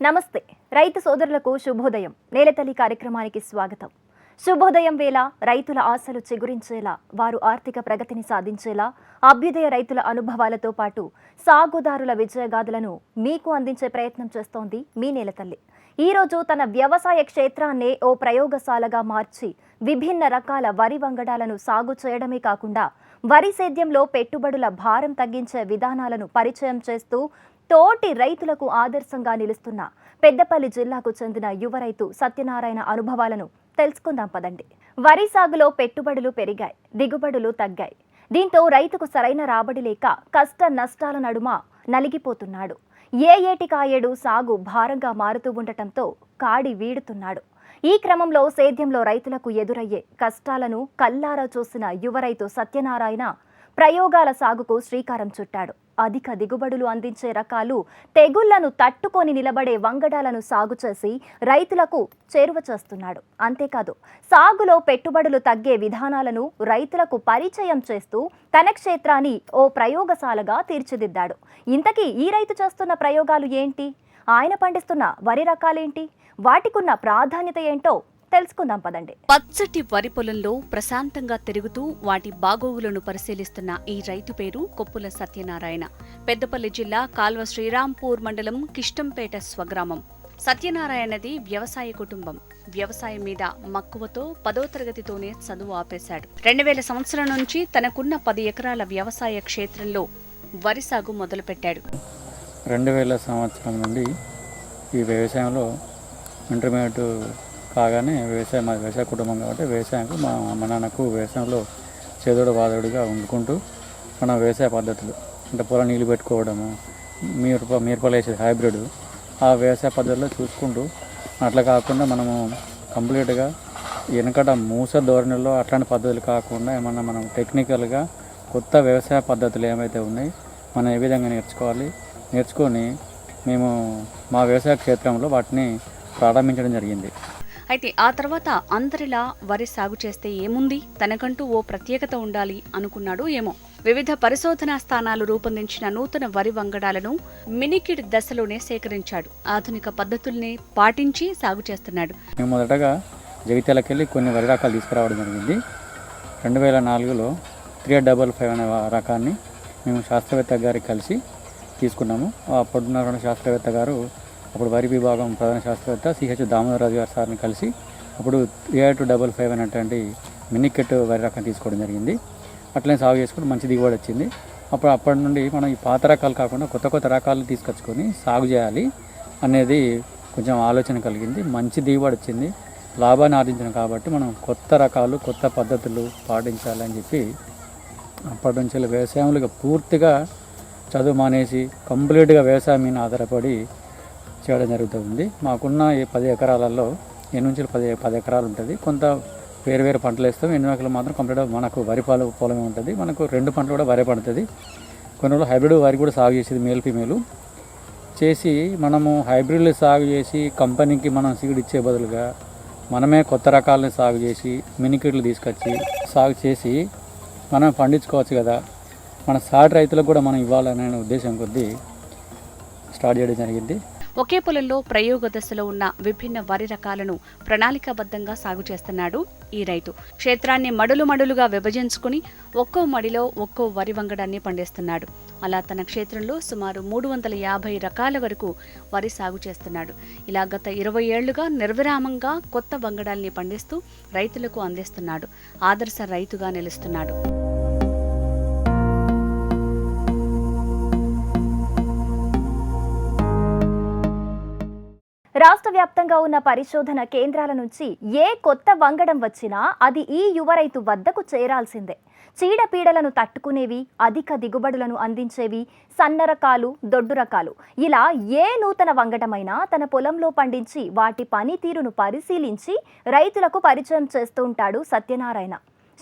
నమస్తే. రైతు సోదరులకు శుభోదయం. నేలతల్లి కార్యక్రమానికి స్వాగతం. శుభోదయం వేళ రైతుల ఆశలు చిగురించేలా వారు ఆర్థిక ప్రగతిని సాధించేలా అభ్యుదయ రైతుల అనుభవాలతో పాటు సాగుదారుల విజయగాథలను మీకు అందించే ప్రయత్నం చేస్తోంది మీ నేలతల్లి ఈ రోజు తన వ్యవసాయ క్షేత్రాన్నే ఓ ప్రయోగశాలగా మార్చి విభిన్న రకాల వరి వంగడాలను సాగు చేయడమే కాకుండా వరి సేద్యంలో పెట్టుబడుల భారం తగ్గించే విధానాలను పరిచయం చేస్తూ తోటి రైతులకు ఆదర్శంగా నిలుస్తున్న పెద్దపల్లి జిల్లాకు చెందిన యువ రైతు సత్యనారాయణ అనుభవాలను తెలుసుకుందాం పదండి. వరి సాగులో పెట్టుబడులు పెరిగాయి దిగుబడులు తగ్గాయి. దీంతో రైతుకు సరైన రాబడి లేక కష్ట నష్టాల నడుమ నలిగిపోతున్నాడు. ఏ ఏటికాయేడు సాగు భారంగా మారుతూ ఉండటంతో కాడి వీడుతున్నాడు. ఈ క్రమంలో సేద్యంలో రైతులకు ఎదురయ్యే కష్టాలను కల్లారా చూసిన యువ రైతు సత్యనారాయణ ప్రయోగాల సాగుకు శ్రీకారం చుట్టాడు. అధిక దిగుబడులు అందించే రకాలు తెగుళ్ళను తట్టుకొని నిలబడే వంగడాలను సాగు చేసి రైతులకు చేరువ చేస్తున్నాడు. అంతేకాదు సాగులో పెట్టుబడులు తగ్గే విధానాలను రైతులకు పరిచయం చేస్తూ తన క్షేత్రాన్ని ఓ ప్రయోగశాలగా తీర్చిదిద్దాడు. ఇంతకీ ఈ రైతు చేస్తున్న ప్రయోగాలు ఏంటి? ఆయన పండిస్తున్న వరి రకాలేంటి? వాటికున్న ప్రాధాన్యత ఏంటో తెలుసుకుందాం పదండి. పచ్చటి వరి పొలంలో ప్రశాంతంగా తిరుగుతూ వాటి బాగోగులను పరిశీలిస్తున్న ఈ రైతు పేరు కొప్పుల సత్యనారాయణ. పెద్దపల్లి జిల్లా కాల్వ శ్రీరాంపూర్ మండలం కిష్టంపేట స్వగ్రామం. సత్యనారాయణది వ్యవసాయ కుటుంబం. వ్యవసాయం మీద మక్కువతో పదో తరగతితోనే చదువు ఆపేశాడు. రెండు వేల సంవత్సరం నుంచి తనకున్న పది ఎకరాల వ్యవసాయ క్షేత్రంలో వరి సాగు మొదలుపెట్టాడు. రెండు వేల సంవత్సరం నుండి ఈ వ్యవసాయంలో ఇంటర్మీడియట్ కాగానే వ్యవసాయం మా వ్యవసాయ కుటుంబం కాబట్టి వ్యవసాయంకు మా అమ్మ నాన్నకు వ్యవసాయంలో చేదోడు బాధడుగా వండుకుంటూ మన వ్యవసాయ పద్ధతులు అంటే పొలం నీళ్ళు పెట్టుకోవడము మిరప మిరపలు వేసేది హైబ్రిడ్ ఆ వ్యవసాయ పద్ధతిలో చూసుకుంటూ అట్లా కాకుండా మనము కంప్లీట్గా వెనకట మూస ధోరణిలో అట్లాంటి పద్ధతులు కాకుండా ఏమన్నా మనం టెక్నికల్గా కొత్త వ్యవసాయ పద్ధతులు ఏమైతే ఉన్నాయి మనం ఏ విధంగా నేర్చుకోవాలి నేర్చుకొని మేము మా వ్యవసాయ క్షేత్రంలో వాటిని ప్రారంభించడం జరిగింది. అయితే ఆ తర్వాత అందరిలా వరి సాగు చేస్తే ఏముంది? తనకంటూ ఓ ప్రత్యేకత ఉండాలి అనుకున్నాడు ఏమో. వివిధ పరిశోధనా స్థానాలు రూపొందించిన నూతన వరి వంగడాలను మినికిడ్ దశలోనే సేకరించాడు. ఆధునిక పద్ధతుల్ని పాటించి సాగు చేస్తున్నాడు. మేము మొదటగా జగిత్యాలకెళ్ళి కొన్ని వరి రకాలు తీసుకురావడం జరిగింది. రెండు వేల నాలుగులో త్రీ డబల్ ఫైవ్ అనే రకాన్ని మేము శాస్త్రవేత్త గారికి కలిసి తీసుకున్నాము. అప్పుడున్న శాస్త్రవేత్త గారు అప్పుడు వరి విభాగం ప్రధాన శాస్త్రవేత్త సిహెచ్ దామోదరరాజు గారు సార్ని కలిసి అప్పుడు త్రీ టూ డబల్ ఫైవ్ అనేటువంటి మినికెట్ వరి రకం తీసుకోవడం జరిగింది. అట్లనే సాగు చేసుకుని మంచి దిగుబడి వచ్చింది. అప్పుడు అప్పటి నుండి మనం ఈ పాత రకాలు కాకుండా కొత్త కొత్త రకాలు తీసుకొచ్చుకొని సాగు చేయాలి అనేది కొంచెం ఆలోచన కలిగింది. మంచి దిగుబడి వచ్చింది. లాభాన్ని ఆర్జించాం కాబట్టి మనం కొత్త రకాలు కొత్త పద్ధతులు పాటించాలని చెప్పి అప్పటి నుంచి వ్యవసాయంలో పూర్తిగా చదువు మానేసి కంప్లీట్గా వ్యవసాయం మీద ఆధారపడి చేయడం జరుగుతుంది మాకున్న ఈ పది ఎకరాలలో ఎన్ని నుంచి పది పది ఎకరాలు ఉంటుంది. కొంత వేరు వేరు పంటలు వేస్తాం. ఎన్ని ఎకరాలు మాత్రం కంప్లీట్గా మనకు వరి పొలం పొలమే ఉంటుంది. మనకు రెండు పంటలు కూడా వరి పడుతుంది. కొన్ని రోజులు హైబ్రిడ్ వరి కూడా సాగు చేసేది మేల్ ఫిమేలు చేసి మనము హైబ్రిడ్లు సాగు చేసి కంపెనీకి మనం సీడ్ ఇచ్చే బదులుగా మనమే కొత్త రకాలని సాగు చేసి మినికిట్లు తీసుకొచ్చి సాగు చేసి మనం పండించుకోవచ్చు కదా. మన సాటి రైతులకు కూడా మనం ఇవ్వాలనే ఉద్దేశం కొద్దీ స్టార్ట్ చేయడం జరిగింది. ఒకే పొలంలో ప్రయోగ దశలో ఉన్న విభిన్న వరి రకాలను ప్రణాళికాబద్ధంగా సాగు చేస్తున్నాడు ఈ రైతు. క్షేత్రాన్ని మడులు మడులుగా విభజించుకుని ఒక్కో మడిలో ఒక్కో వరి వంగడాన్ని పండిస్తున్నాడు. అలా తన క్షేత్రంలో సుమారు మూడు వందల యాభై రకాల వరకు వరి సాగు చేస్తున్నాడు. ఇలా గత ఇరవై ఏళ్ళుగా నిర్విరామంగా కొత్త వంగడాల్ని పండిస్తూ రైతులకు అందిస్తున్నాడు. ఆదర్శ రైతుగా నిలుస్తున్నాడు. రాష్ట్ర వ్యాప్తంగా ఉన్న పరిశోధన కేంద్రాల నుంచి ఏ కొత్త వంగడం వచ్చినా అది ఈ యువ రైతు వద్దకు చేరాల్సిందే. చీడపీడలను తట్టుకునేవి అధిక దిగుబడులను అందించేవి సన్న రకాలు దొడ్డు రకాలు. ఇలా ఏ నూతన వంగటమైనా తన పొలంలో పండించి వాటి పనితీరును పరిశీలించి రైతులకు పరిచయం చేస్తూ ఉంటాడు సత్యనారాయణ.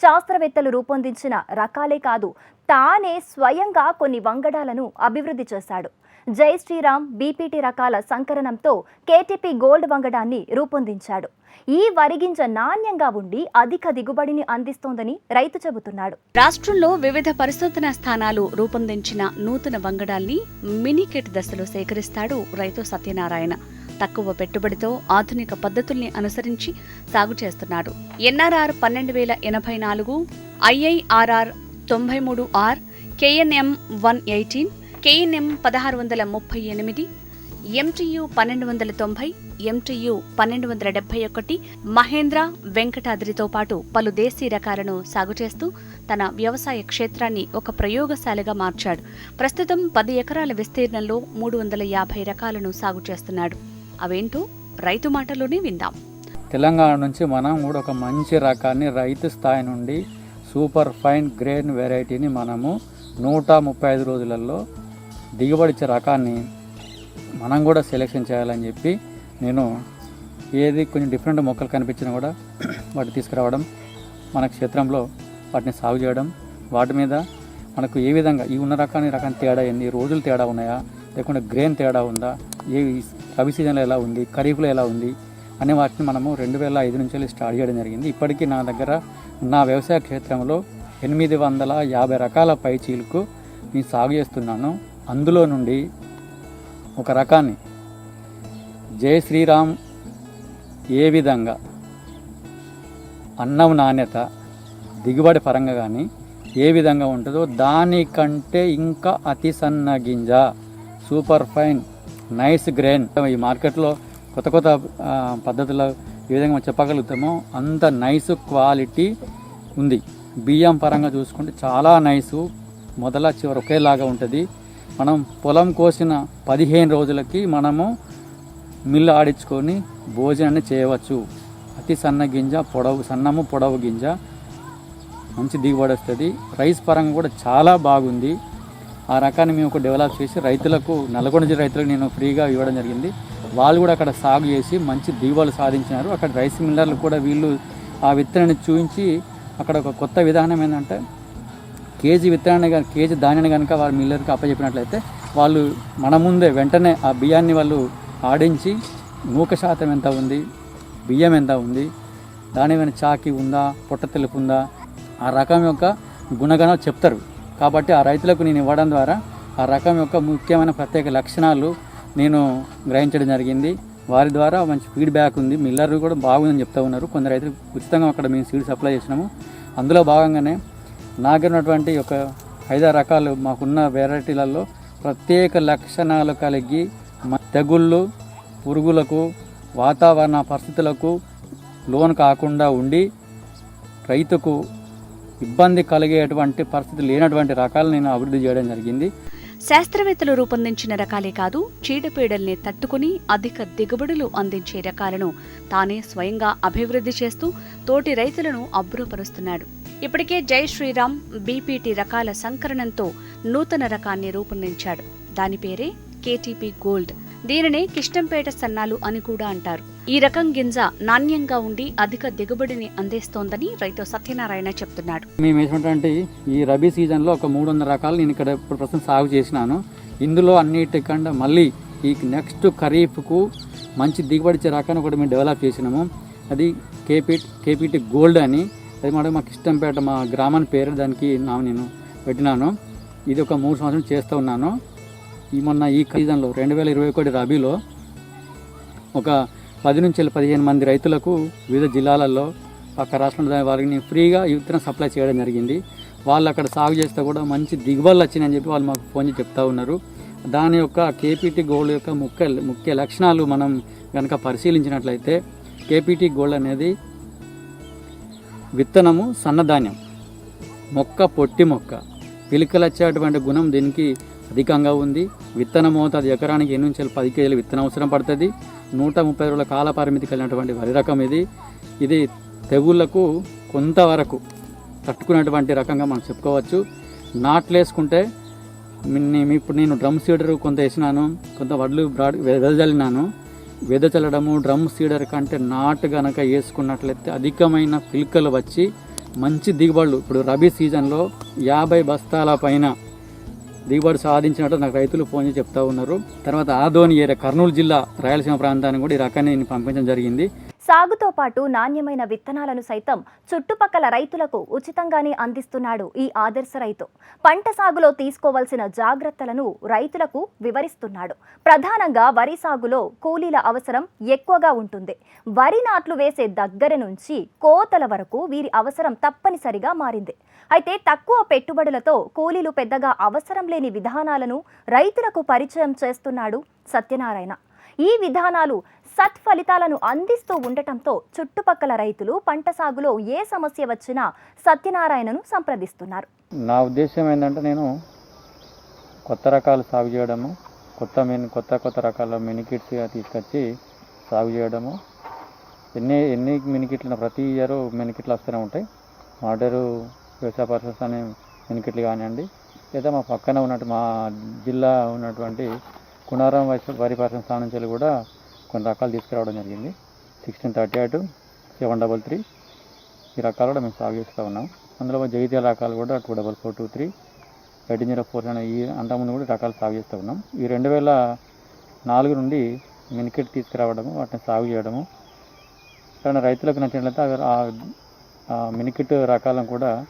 శాస్త్రవేత్తలు రూపొందించిన రకాలే కాదు తానే స్వయంగా కొన్ని వంగడాలను అభివృద్ధి చేశాడు. జై శ్రీరామ్ బీపీటీ రకాల సంకలనంతో కేటీపీ గోల్డ్ వంగడాన్ని రూపొందించాడు. ఈ వరిగింజ నాణ్యంగా ఉండి అధిక దిగుబడిని అందిస్తోందని రైతు చెబుతున్నాడు. రాష్ట్రంలో వివిధ పరిశోధనా స్థానాలు రూపొందించిన నూతన వంగడాల్ని మినికిట్ దశలో సేకరిస్తాడు రైతు సత్యనారాయణ. తక్కువ పెట్టుబడితో ఆధునిక పద్ధతుల్ని అనుసరించి సాగు చేస్తున్నాడు. ఎన్ఆర్ఆర్ పన్నెండు వేల ఎనభై నాలుగు ఐఐఆర్ఆర్ తొంభై మూడు R KNM one eighteen KNM పదహారు వందల ముప్పై ఎనిమిది ఎంటీయు పన్నెండు వందల తొంభై ఎంటీయు పన్నెండు వందల డెబ్బై ఒకటి మహేంద్ర వెంకటాద్రితో పాటు పలు దేశీ రకాలను సాగు చేస్తూ తన వ్యవసాయ క్షేత్రాన్ని ఒక ప్రయోగశాలగా మార్చాడు. ప్రస్తుతం పది ఎకరాల విస్తీర్ణంలో మూడు వందల యాభై రకాలను సాగు చేస్తున్నాడు. అవేంటో రైతు మాటలోనే విందాం. తెలంగాణ నుంచి మనం కూడా ఒక మంచి రకాన్ని రైతు స్థాయి నుండి సూపర్ ఫైన్ గ్రేన్ వెరైటీని మనము నూట ముప్పై ఐదు రోజులలో దిగుబడిచ్చే రకాన్ని మనం కూడా సెలెక్షన్ చేయాలని చెప్పి నేను ఏది కొంచెం డిఫరెంట్ మొక్కలు కనిపించినా కూడా వాటిని తీసుకురావడం మన క్షేత్రంలో వాటిని సాగు చేయడం వాటి మీద మనకు ఏ విధంగా ఈ ఉన్న రకాన్ని రకాన్ని తేడా ఏంది రోజులు తేడా ఉన్నాయా లేకుంటే గ్రెయిన్ తేడా ఉందా ఏ రవి సీజన్లో ఎలా ఉంది ఖరీఫ్లో ఎలా ఉంది అనే వాటిని మనము రెండు వేల ఐదు నుంచి వెళ్ళి స్టార్ట్ చేయడం జరిగింది. ఇప్పటికీ నా దగ్గర నా వ్యవసాయ క్షేత్రంలో ఎనిమిది వందల యాభై రకాల పైచీలకు నేను సాగు చేస్తున్నాను. అందులో నుండి ఒక రకాన్ని. జై శ్రీరామ్ ఏ విధంగా? అన్నం నాణ్యత దిగుబడి పరంగా కానీ ఏ విధంగా ఉంటుందో దానికంటే ఇంకా అతి సన్న గింజ. సూపర్ ఫైన్ నైస్ గ్రెయిన్ ఈ మార్కెట్లో కొత్త కొత్త పద్ధతులు ఏ విధంగా మనం చెప్పగలుగుతామో అంత నైస్ క్వాలిటీ ఉంది. బియ్యం పరంగా చూసుకుంటే చాలా నైసు మొదల చివరి ఒకేలాగా ఉంటుంది. మనం పొలం కోసిన పదిహేను రోజులకి మనము మిల్లు ఆడించుకొని భోజనాన్ని చేయవచ్చు. అతి సన్న గింజ పొడవు సన్నము పొడవు గింజ మంచి దిగుబడి వస్తుంది. రైస్ పరంగా కూడా చాలా బాగుంది. ఆ రకాన్ని మేము ఒక డెవలప్ చేసి రైతులకు నల్గొండ జిల్లా రైతులకు నేను ఫ్రీగా ఇవ్వడం జరిగింది. వాళ్ళు కూడా అక్కడ సాగు చేసి మంచి దిగుబడులు సాధించినారు. అక్కడ రైస్ మిల్లర్లు కూడా వీళ్ళు ఆ విత్తనాన్ని చూపించి అక్కడ ఒక కొత్త విధానం ఏంటంటే కేజీ విత్తనాన్ని కానీ కేజీ ధాన్యాన్ని కనుక వారి మిల్లర్కి అప్పచెప్పినట్లయితే వాళ్ళు మన ముందే వెంటనే ఆ బియ్యాన్ని వాళ్ళు ఆడించి నూక శాతం ఎంత ఉంది బియ్యం ఎంత ఉంది దాని మీద చాకి ఉందా పొట్ట తెలుపు ఉందా ఆ రకం యొక్క గుణగణం చెప్తారు. కాబట్టి ఆ రైతులకు నేను ఇవ్వడం ద్వారా ఆ రకం యొక్క ముఖ్యమైన ప్రత్యేక లక్షణాలు నేను గ్రహించడం జరిగింది. వారి ద్వారా మంచి ఫీడ్బ్యాక్ ఉంది. మిల్లర్ కూడా బాగుందని చెప్తా ఉన్నారు. కొందరు రైతులు ఉచితంగా అక్కడ మేము సీడ్ సప్లై చేసినాము. అందులో భాగంగానే నాగినటువంటి ఒక ఐదారు రకాలు మాకున్న వెరైటీలలో ప్రత్యేక లక్షణాలు కలిగి తెగుళ్ళు పురుగులకు వాతావరణ పరిస్థితులకు లోన్ కాకుండా ఉండి రైతుకు ఇబ్బంది కలిగేటువంటి పరిస్థితి లేనటువంటి రకాలు నేను అభివృద్ధి చేయడం జరిగింది. శాస్త్రవేత్తలు రూపొందించిన రకాలే కాదు చీడపీడల్ని తట్టుకుని అధిక దిగుబడులు అందించే రకాలను తానే స్వయంగా అభివృద్ధి చేస్తూ తోటి రైతులను అబ్బురపరుస్తున్నాడు. ఇప్పటికే జై శ్రీరామ్ బీపీటీ రకాల సంకరణంతో నూతన రకాన్ని రూపొందించాడు. దాని పేరే కేటీపీ గోల్డ్. దీనినే కిష్టంపేట సన్నాలు అని కూడా అంటారు. ఈ రకం గింజ నాణ్యంగా ఉండి అధిక దిగుబడిని అందిస్తోందని రైతు సత్యనారాయణ చెప్తున్నాడు. మేము వేసినటువంటి ఈ రబీ సీజన్లో ఒక మూడు వందల రకాలు నేను ఇక్కడ ఇప్పుడు ప్రస్తుతం సాగు చేసినాను. ఇందులో అన్నిటికంటే మళ్ళీ ఈ నెక్స్ట్ ఖరీఫ్కు మంచి దిగుబడి ఇచ్చే రకాన్ని ఒకటి మేము డెవలప్ చేసినాము. అది కేపీ కేపీటీ గోల్డ్ అని. అది మాట మాకు ఇష్టంపేట మా గ్రామాన్ని పేరు దానికి నా నేను పెట్టినాను. ఇది ఒక మూడు సంవత్సరం చేస్తూ ఉన్నాను. ఈ మొన్న ఈ సీజన్లో రెండు వేల ఇరవై ఒకటి రబీలో ఒక పది నుంచి పదిహేను మంది రైతులకు వివిధ జిల్లాలలో పక్క రాష్ట్రంలో వారికి ఫ్రీగా ఈ విత్తనం సప్లై చేయడం జరిగింది. వాళ్ళు అక్కడ సాగు చేస్తే కూడా మంచి దిగుబడులు వచ్చినాయని చెప్పి వాళ్ళు మాకు ఫోన్ చేసి చెప్తా ఉన్నారు. దాని యొక్క కేపీటీ గోల్డ్ యొక్క ముఖ్య ముఖ్య లక్షణాలు మనం కనుక పరిశీలించినట్లయితే కేపీటీ గోల్డ్ అనేది విత్తనము సన్నధాన్యం. మొక్క పొట్టి మొక్క. పిలికలచ్చేటువంటి గుణం దీనికి అధికంగా ఉంది. విత్తన మోతాదు ఎకరానికి ఎన్ని నుంచి పది కేజీలు విత్తనం అవసరం పడుతుంది. నూట ముప్పై రోజుల కాల పరిమితి కలిగినటువంటి వరి రకం ఇది. ఇది తెగుళ్ళకు కొంతవరకు తట్టుకునేటువంటి రకంగా మనం చెప్పుకోవచ్చు. నాట్లు వేసుకుంటే మిన్ని- ఇప్పుడు నేను డ్రమ్ సీడర్ కొంత వేసినాను కొంత వడ్లు బ్రాడ్ వెదజల్లినాను. వెదజల్లడము డ్రమ్ సీడర్ కంటే నాటు గనక వేసుకున్నట్లయితే అధికమైన పిల్కలు వచ్చి మంచి దిగుబడులు. ఇప్పుడు రబీ సీజన్లో యాభై బస్తాల పైన దిగుబడి సాధించినట్టు నాకు రైతులు ఫోన్ చేసి చెప్తా ఉన్నారు. తర్వాత ఆదోని ఏరియా కర్నూలు జిల్లా రాయలసీమ ప్రాంతానికి కూడా ఈ రకాన్ని నేను పంపించడం జరిగింది. సాగుతో పాటు నాణ్యమైన విత్తనాలను సైతం చుట్టుపక్కల రైతులకు ఉచితంగానే అందిస్తున్నాడు ఈ ఆదర్శ రైతు. పంట సాగులో తీసుకోవాల్సిన జాగ్రత్తలను రైతులకు వివరిస్తున్నాడు. ప్రధానంగా వరి సాగులో కూలీల అవసరం ఎక్కువగా ఉంటుంది. వరి నాట్లు వేసే దగ్గర నుంచి కోతల వరకు వీరి అవసరం తప్పనిసరిగా మారింది. అయితే తక్కువ పెట్టుబడులతో కూలీలు పెద్దగా అవసరం లేని విధానాలను రైతులకు పరిచయం చేస్తున్నాడు సత్యనారాయణ. ఈ విధానాలు సత్ఫలితాలను అందిస్తూ ఉండటంతో చుట్టుపక్కల రైతులు పంట సాగులో ఏ సమస్య వచ్చినా సత్యనారాయణను సంప్రదిస్తున్నారు. నా ఉద్దేశం ఏంటంటే నేను కొత్త రకాలు సాగు చేయడము కొత్త మిన్ కొత్త కొత్త రకాల మినికిట్స్గా తీసుకొచ్చి సాగు చేయడము. ఎన్ని ఎన్ని మినికిట్లు ప్రతి ఇయర్ మినికిట్లు వస్తూనే ఉంటాయి. ఆర్డరు వ్యవసాయ పరిస్థితి అనే మినికిట్లు కానివ్వండి లేదా మా పక్కన ఉన్నట్టు మా జిల్లా ఉన్నటువంటి కుణారం వరి వరి పరిశ్రమ స్థానం నుంచి కూడా కొన్ని రకాలు తీసుకురావడం జరిగింది. Sixteen thirty eight seven double three ఈ రకాలు కూడా మేము సాగు చేస్తూ ఉన్నాం. అందులో జగిత్యాల రకాలు కూడా two double four two three eighteen zero four అనే ఈ అంతకుముందు కూడా రకాలు సాగు చేస్తూ ఉన్నాం. ఈ రెండు వేల నాలుగు నుండి మినికెట్ తీసుకురావడము వాటిని సాగు చేయడము కానీ రైతులకు నచ్చినట్లయితే ఆ- ఆ మినికెట్ రకాలను కూడా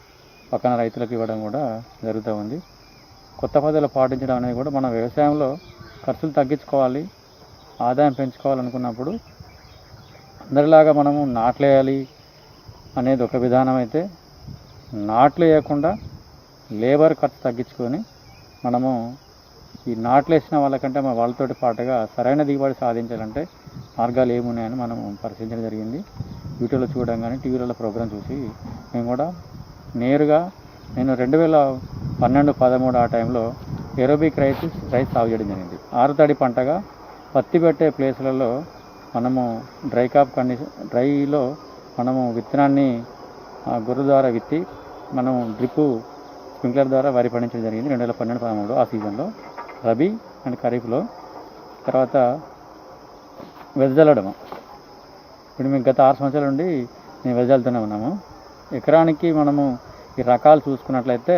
పక్కన రైతులకు ఇవ్వడం కూడా జరుగుతూ ఉంది. కొత్త పద్ధతులు పాటించడం అనేది కూడా మన వ్యవసాయంలో ఖర్చులు తగ్గించుకోవాలి. ఆదాయం పెంచుకోవాలనుకున్నప్పుడు అందరిలాగా మనము నాట్లేయాలి అనేది ఒక విధానం అయితే నాట్లు వేయకుండా లేబర్ ఖర్చు తగ్గించుకొని మనము ఈ నాట్లు వేసిన వాళ్ళకంటే మన వాళ్ళతోటి పాటుగా సరైన దిగుబడి సాధించాలంటే మార్గాలు ఏమున్నాయని మనం పరిశీలించడం జరిగింది. యూట్యూబ్లో చూడడం కానీ టీవీలలో ప్రోగ్రామ్ చూసి మేము కూడా నేరుగా నేను రెండు వేల పన్నెండు పదమూడు ఆ టైంలో ఏరోబిక్ రైస్ రైస్ సాగు చేయడం జరిగింది. ఆరు తడి పంటగా పత్తి పెట్టే ప్లేసులలో మనము డ్రై కాప్ కండిషన్ డ్రైలో మనము విత్తనాన్ని ఆ, గొర్రె ద్వారా విత్తి మనం డ్రిప్పు స్ప్రింక్లర్ ద్వారా వరి పండించడం జరిగింది రెండు వేల పన్నెండు పదమూడు ఆ సీజన్లో. రబీ అండ్ ఖరీఫ్లో. తర్వాత వెదజల్లడము ఇప్పుడు మేము గత ఆరు సంవత్సరాల నుండి మేము వెదజల్లుతూనే ఉన్నాము. ఎకరానికి మనము ఈ రకాలు చూసుకున్నట్లయితే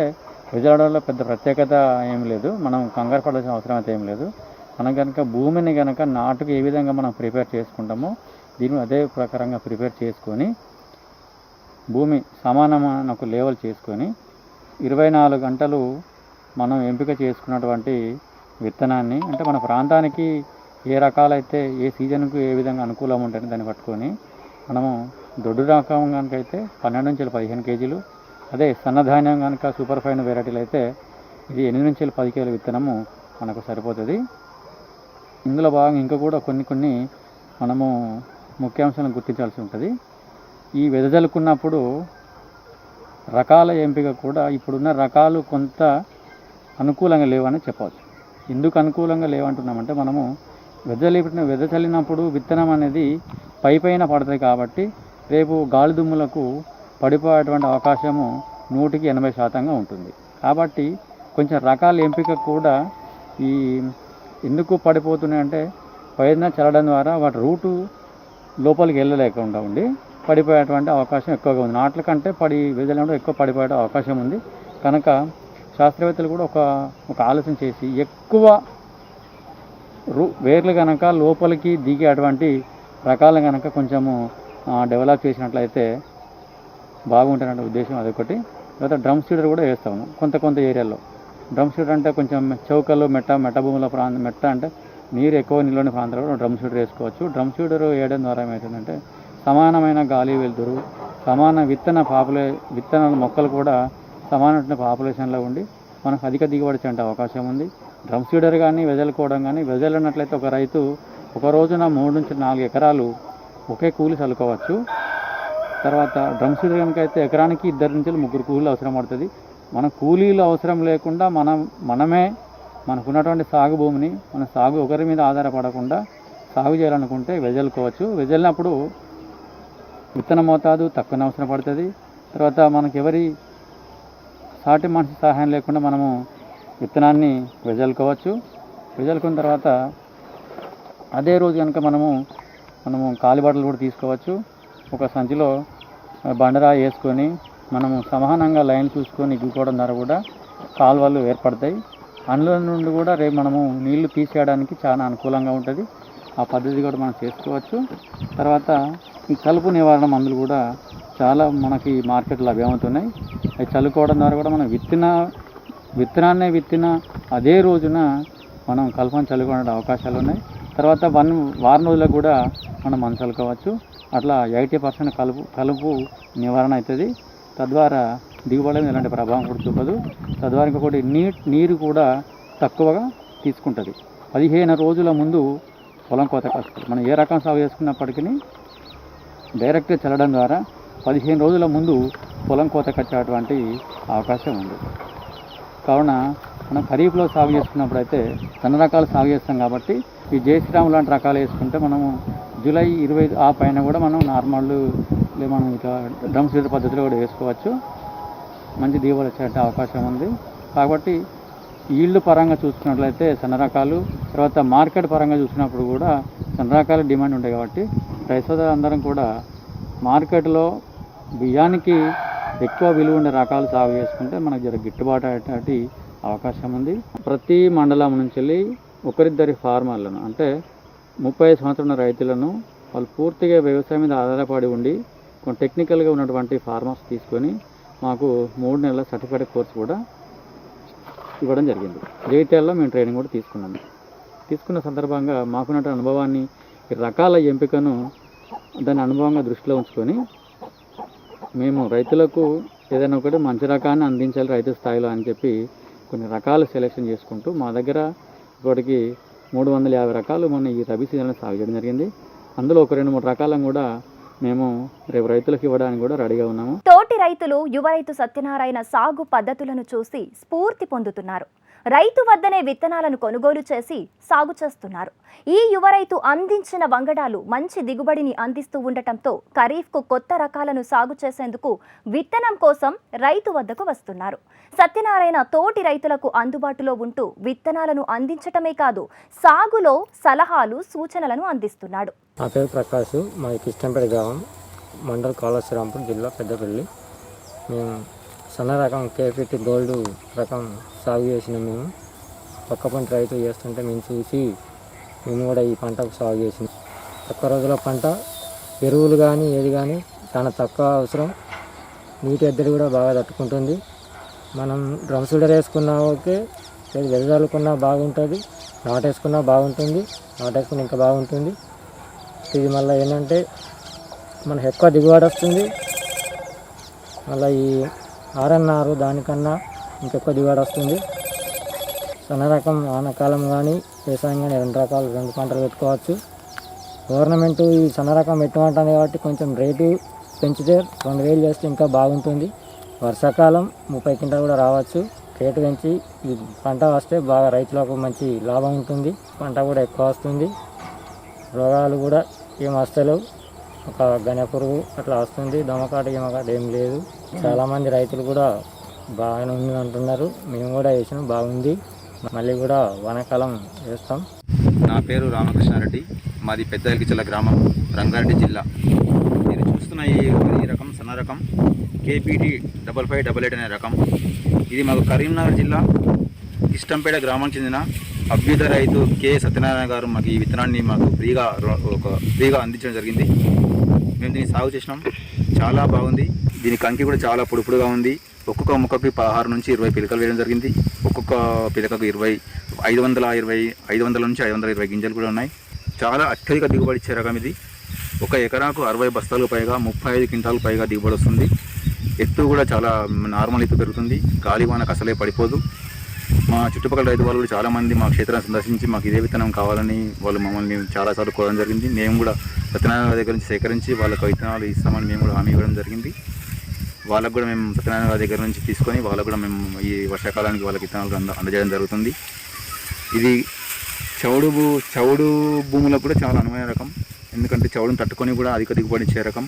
వెదజల్లడంలో పెద్ద ప్రత్యేకత ఏం లేదు. మనం కంగారు పడాల్సిన అవసరం అయితే ఏం లేదు. మనం కనుక భూమిని కనుక నాటుకు ఏ విధంగా మనం ప్రిపేర్ చేసుకుంటామో దీన్ని అదే ప్రకారంగా ప్రిపేర్ చేసుకొని భూమి సమానమైన ఒక లేవల్ చేసుకొని ఇరవై నాలుగు గంటలు మనం ఎంపిక చేసుకున్నటువంటి విత్తనాన్ని అంటే మన ప్రాంతానికి ఏ రకాలైతే ఏ సీజన్కు ఏ విధంగా అనుకూలం ఉంటుంది దాన్ని పట్టుకొని మనము దొడ్డు రకం కనుక అయితే పన్నెండు నుంచి పదిహేను కేజీలు అదే సన్నధాన్యం కనుక సూపర్ ఫైన్ వెరైటీలు అయితే ఇది ఎనిమిది నుంచి పది కేజీల విత్తనము మనకు సరిపోతుంది. ఇందులో భాగంగా ఇంకా కూడా కొన్ని కొన్ని మనము ముఖ్యాంశాలను గుర్తించాల్సి ఉంటుంది. ఈ వెదజల్లుకున్నప్పుడు రకాల ఎంపిక కూడా ఇప్పుడున్న రకాలు కొంత అనుకూలంగా లేవని చెప్పవచ్చు. ఎందుకు అనుకూలంగా లేవంటున్నామంటే మనము వెదజల్లిన వెదజల్లినప్పుడు విత్తనం అనేది పై పైన పడుతుంది కాబట్టి రేపు గాలి దుమ్ములకు పడిపోయేటువంటి అవకాశము నూటికి ఎనభై శాతంగా ఉంటుంది. కాబట్టి కొంచెం రకాల ఎంపిక కూడా ఈ ఎందుకు పడిపోతున్నాయంటే పైన చల్లడం ద్వారా వాటి రూటు లోపలికి వెళ్ళలేకుండా ఉండి పడిపోయేటువంటి అవకాశం ఎక్కువగా ఉంది. నాట్ల కంటే పడి వెదజల్లడం ఎక్కువ పడిపోయే అవకాశం ఉంది. కనుక శాస్త్రవేత్తలు కూడా ఒక ఒక ఆలోచన చేసి ఎక్కువ రూ వేర్లు కనుక లోపలికి దిగే అటువంటి రకాలు కనుక కొంచెము డెవలప్ చేసినట్లయితే బాగుంటుందనే ఉద్దేశం అదొకటి. తర్వాత డ్రమ్ సీడర్ కూడా వేస్తాము కొంత కొంత ఏరియాలో. డ్రమ్ షూట్ అంటే కొంచెం చౌకలు మెట్ట మెట్ట భూముల ప్రాంతం మెట్ట అంటే నీరు ఎక్కువ నిల్వని ప్రాంతాల్లో డ్రమ్ సీడర్ వేసుకోవచ్చు. డ్రమ్ సీడర్ వేయడం ద్వారా ఏమవుతుందంటే సమానమైన గాలి వెలుతురు సమాన విత్తన పాపులే విత్తనాల మొక్కలు కూడా సమానమైన పాపులేషన్లో ఉండి మనకు అధిక దిగుబడి చెందే అవకాశం ఉంది. డ్రమ్ సీడర్ కానీ వెదలుకోవడం కానీ వెదలన్నట్లయితే ఒక రైతు ఒక రోజున మూడు నుంచి నాలుగు ఎకరాలు ఒకే కూలి చల్లుకోవచ్చు. తర్వాత డ్రమ్ సీడర్ కనుక అయితే ఎకరానికి ఇద్దరు నుంచి ముగ్గురు కూలీలు అవసరం పడుతుంది. మన కూలీలు అవసరం లేకుండా మనం మనమే మనకున్నటువంటి సాగు భూమిని మన సాగు ఒకరి మీద ఆధారపడకుండా సాగు చేయాలనుకుంటే వెజల్కోవచ్చు వెజల్లినప్పుడు విత్తన మోతాదు తక్కువ అవసరం పడుతుంది. తర్వాత మనకి ఎవరి సాటి మనిషి సహాయం లేకుండా మనము విత్తనాన్ని వెజల్కోవచ్చు వెజల్లుకున్న తర్వాత అదే రోజు కనుక మనము మనము కాలిబాటలు కూడా తీసుకోవచ్చు. ఒక సంచిలో ఆ, బండరాయి వేసుకొని మనము సమానంగా లైన్ చూసుకొని ఇగ్గుకోవడం ద్వారా కూడా కాలువలు ఏర్పడతాయి. అందులో నుండి కూడా రేపు మనము నీళ్ళు తీసేయడానికి చాలా అనుకూలంగా ఉంటుంది. ఆ పద్ధతి కూడా మనం చేసుకోవచ్చు. తర్వాత ఈ కలుపు నివారణ మందులు కూడా చాలా మనకి మార్కెట్లో లభ్యమవుతున్నాయి. అవి చల్లుకోవడం ద్వారా కూడా మనం విత్తిన విత్తనాన్నే విత్తిన అదే రోజున మనం కలుపుని చల్లుకునే అవకాశాలు ఉన్నాయి. తర్వాత వన్ వారం రోజులకు కూడా మనం మనం చల్లుకోవచ్చు. అట్లా ఎయిటీ పర్సెంట్ కలుపు కలుపు నివారణ అవుతుంది. తద్వారా దిగుబడి మీద ఎలాంటి ప్రభావం కూడా చూపదు. తద్వారా ఇంకొకటి నీ నీరు కూడా తక్కువగా తీసుకుంటుంది. పదిహేను రోజుల ముందు పొలం కోత వస్తుంది మనం ఏ రకం సాగు చేసుకున్నప్పటికీ డైరెక్ట్గా చల్లడం ద్వారా పదిహేను రోజుల ముందు పొలం కోతకు వచ్చేటువంటి అవకాశం ఉంది. కావున మనం ఖరీఫ్లో సాగు చేసుకున్నప్పుడు అయితే సన్న రకాలు సాగు చేస్తాం కాబట్టి ఈ జయశ్రీరామ్ లాంటి రకాలు వేసుకుంటే మనము జూలై ఇరవై ఆ పైన కూడా మనం నార్మల్ మనం ఇట్లా డ్రమ్ సీడర్ పద్ధతిలో కూడా వేసుకోవచ్చు. మంచి దిగుబడి వచ్చే అవకాశం ఉంది. కాబట్టి ఈల్డ్ పరంగా చూసుకున్నట్లయితే సన్న రకాలు తర్వాత మార్కెట్ పరంగా చూసినప్పుడు కూడా సన్న రకాల డిమాండ్ ఉంటాయి కాబట్టి రైతులు అందరం కూడా మార్కెట్లో బియ్యానికి ఎక్కువ విలువ ఉండే రకాలు సాగు చేసుకుంటే మనకు జర గిట్టుబాటు అయ్యేటువంటి అవకాశం ఉంది. ప్రతి మండలం నుంచి వెళ్ళి ఒకరిద్దరి ఫార్మర్లను అంటే ముప్పై సంవత్సరాల రైతులను వాళ్ళు పూర్తిగా వ్యవసాయం మీద ఆధారపడి ఉండి కొన్ని టెక్నికల్గా ఉన్నటువంటి ఫార్మర్స్ తీసుకొని మాకు మూడు నెలల సర్టిఫికేట్ కోర్స్ కూడా ఇవ్వడం జరిగింది. జగిత్యాలలో మేము ట్రైనింగ్ కూడా తీసుకున్నాము తీసుకున్న సందర్భంగా మాకున్నటువంటి అనుభవాన్ని రకాల ఎంపికను దాని అనుభవంగా దృష్టిలో ఉంచుకొని మేము రైతులకు ఏదైనా ఒకటి మంచి రకాన్ని అందించాలి రైతు స్థాయిలో అని చెప్పి కొన్ని రకాలు సెలెక్షన్ చేసుకుంటూ మా దగ్గర ఇప్పటికీ మూడు వందల యాభై రకాలు మొన్న ఈ రబీ సీజన్లో సాగు చేయడం జరిగింది. అందులో ఒక రెండు మూడు రకాలను కూడా మేము రేపు రైతులకు ఇవ్వడానికి కూడా రెడీగా ఉన్నాము. తోటి రైతులు యువ రైతు సత్యనారాయణ సాగు పద్ధతులను చూసి స్ఫూర్తి పొందుతున్నారు. రైతు వద్దనే విత్తనాలను కొనుగోలు చేసి సాగు చేస్తున్నారు. ఈ యువ రైతు అందించిన వంగడాలు మంచి దిగుబడిని అందిస్తూ ఉండటంతో ఖరీఫ్కు కొత్త రకాలను సాగు చేసేందుకు విత్తనం కోసం రైతు వద్దకు వస్తున్నారు. సత్యనారాయణ తోటి రైతులకు అందుబాటులో ఉంటూ విత్తనాలను అందించటమే కాదు సాగులో సలహాలు సూచనలను అందిస్తున్నాడు. నా పేరు ప్రకాష్ మాది కిష్టంపేట గ్రామం మండల్ కాళేశ్వరంపూర్ జిల్లా పెద్దపల్లి. మేము సన్న రకం కేపీటీ గోల్డ్ రకం సాగు చేసినాం మేము. పక్క పంట రైతు చేస్తుంటే మేము చూసి మేము కూడా ఈ పంటకు సాగు చేసినాం. తక్కువ రోజుల పంట ఎరువులు కానీ ఏది కానీ చాలా తక్కువ అవసరం. నీటి ఎద్దడి కూడా బాగా తట్టుకుంటుంది. మనం డ్రమ్ సీడర్ వేసుకున్నా ఓకే లేదు వెదజల్లుకున్నా బాగుంటుంది నాటేసుకున్నా బాగుంటుంది నాటేసుకుని ఇంకా బాగుంటుంది. ఇది మళ్ళీ ఏంటంటే మనకు ఎక్కువ దిగుబడి వస్తుంది. మళ్ళీ ఈ ఆర్ఎన్ఆర్ దానికన్నా ఇంకెక్కువ దిగుబడి వస్తుంది. సన్న రకం వానకాలం కానీ వ్యవసాయం కానీ రెండు రకాలు రెండు పంటలు పెట్టుకోవచ్చు. గవర్నమెంట్ ఈ సన్న రకం పెట్టమంటుంది కాబట్టి కొంచెం రేటు పెంచితే రెండు వేలు చేస్తే ఇంకా బాగుంటుంది. వర్షాకాలం ముప్పై క్వింటాలు కూడా రావచ్చు. రేటు పెంచి ఈ పంట వస్తే బాగా రైతులకు మంచి లాభం ఉంటుంది. పంట కూడా ఎక్కువ వస్తుంది. రోగాలు కూడా ఏం వస్తలేవు. ఒక గనపురుగు అట్లా వస్తుంది. దొమకాట గిమకాట ఏం లేదు. చాలామంది రైతులు కూడా బాగానే ఉంది అంటున్నారు. మేము కూడా వేసినాం బాగుంది. మళ్ళీ కూడా వానాకాలం వేస్తాం. నా పేరు రామకృష్ణారెడ్డి. మాది పెద్ద గ్రామం రంగారెడ్డి జిల్లా. మీరు చూస్తున్న ఈ ఈ రకం సన్న రకం KPT double five double eight అనే రకం. ఇది మాకు కరీంనగర్ జిల్లా ఇష్టంపేట గ్రామానికి చెందిన అభ్యుదయ రైతు కె. సత్యనారాయణ గారు మాకు ఈ విత్తనాన్ని మాకు ఫ్రీగా రో- ఒక ఫ్రీగా అందించడం జరిగింది. మేము దీన్ని సాగు చేసినాం? చాలా బాగుంది. దీని కంకి కూడా చాలా పొడుపుడుగా ఉంది. ఒక్కొక్క మొక్కకి పదహారు నుంచి ఇరవై పిలకలు వేయడం జరిగింది. ఒక్కొక్క పిలకకు ఇరవై ఐదు వందల ఇరవై ఐదు వందల నుంచి ఐదు వందల ఇరవై గింజలు కూడా ఉన్నాయి. చాలా అత్యధిక దిగుబడి ఇచ్చే రకం ఇది. ఒక ఎకరాకు అరవై బస్తాలు పైగా ముప్పై ఐదు క్వింటాలు పైగా దిగుబడి వస్తుంది. ఎత్తు కూడా చాలా నార్మల్ ఎత్తు పెరుగుతుంది. గాలివానకు అసలే పడిపోదు. మా చుట్టుపక్కల రైతు వాళ్ళు కూడా చాలామంది మా క్షేత్రాన్ని సందర్శించి మాకు ఇదే విత్తనం కావాలని వాళ్ళు మమ్మల్ని చాలాసార్లు కోరడం జరిగింది. మేము కూడా సత్యనారాయణ దగ్గర నుంచి సేకరించి వాళ్ళకు విత్తనాలు ఇస్తామని మేము కూడా హామీ ఇవ్వడం జరిగింది. వాళ్ళకు కూడా మేము సత్యనారాయణ దగ్గర నుంచి తీసుకొని వాళ్ళకు కూడా మేము ఈ వర్షాకాలానికి వాళ్ళకి విత్తనాలు అంద అందజేయడం జరుగుతుంది. ఇది చౌడు భూ చౌడు భూములకు కూడా చాలా అనువైన రకం. ఎందుకంటే చౌడును తట్టుకొని కూడా అధిక దిగుబడి ఇచ్చే రకం.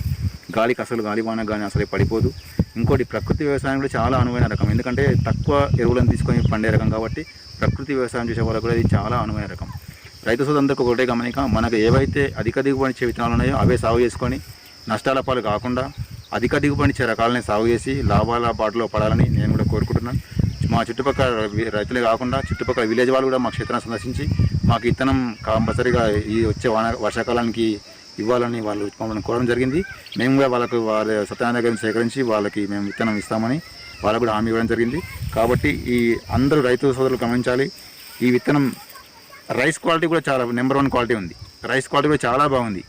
గాలికి అసలు గాలివాన కానీ అసలే పడిపోదు. ఇంకోటి ప్రకృతి వ్యవసాయం కూడా చాలా అనువైన రకం. ఎందుకంటే తక్కువ ఎరువులను తీసుకొని పండే రకం కాబట్టి ప్రకృతి వ్యవసాయం చేసే వాళ్ళకు కూడా ఇది చాలా అనువైన రకం. రైతు సోదరులకు ఒకటే గమనిక మనకు ఏవైతే అధిక దిగుబడి ఇచ్చే విత్తనాలు ఉన్నాయో అవే సాగు చేసుకొని నష్టాల పాలు కాకుండా అధిక దిగుబడి ఇచ్చే రకాలని సాగు చేసి లాభాల బాటలో పడాలని నేను కూడా కోరుకుంటున్నాను. మా చుట్టుపక్కల రైతులే కాకుండా చుట్టుపక్కల విలేజ్ వాళ్ళు కూడా మా క్షేత్రాన్ని సందర్శించి మాకు ఇత్తనం కంపల్సరీగా ఈ వచ్చే వాన వర్షాకాలానికి ఇవ్వాలని వాళ్ళు మమ్మల్ని కోరడం జరిగింది. మేము కూడా వాళ్ళకు వాళ్ళ సత్యనారాయణ గారిని సేకరించి వాళ్ళకి మేము విత్తనం ఇస్తామని వాళ్ళకు కూడా హామీ ఇవ్వడం జరిగింది. కాబట్టి ఈ అందరూ రైతు సోదరులు గమనించాలి. ఈ విత్తనం రైస్ క్వాలిటీ కూడా చాలా నెంబర్ వన్ క్వాలిటీ ఉంది. రైస్ క్వాలిటీ కూడా చాలా బాగుంది.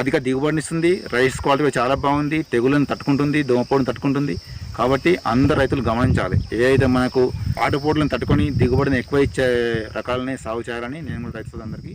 అధిక దిగుబడినిస్తుంది రైస్ క్వాలిటీ కూడా చాలా బాగుంది. తెగులను తట్టుకుంటుంది. దోమపోటును తట్టుకుంటుంది. కాబట్టి అందరు రైతులు గమనించాలి. ఏదైతే మనకు ఆటపోట్లను తట్టుకొని దిగుబడిని ఎక్కువ ఇచ్చే రకాలనే సాగు చేయాలని నేను కూడా రైతు సోదరులందరికీ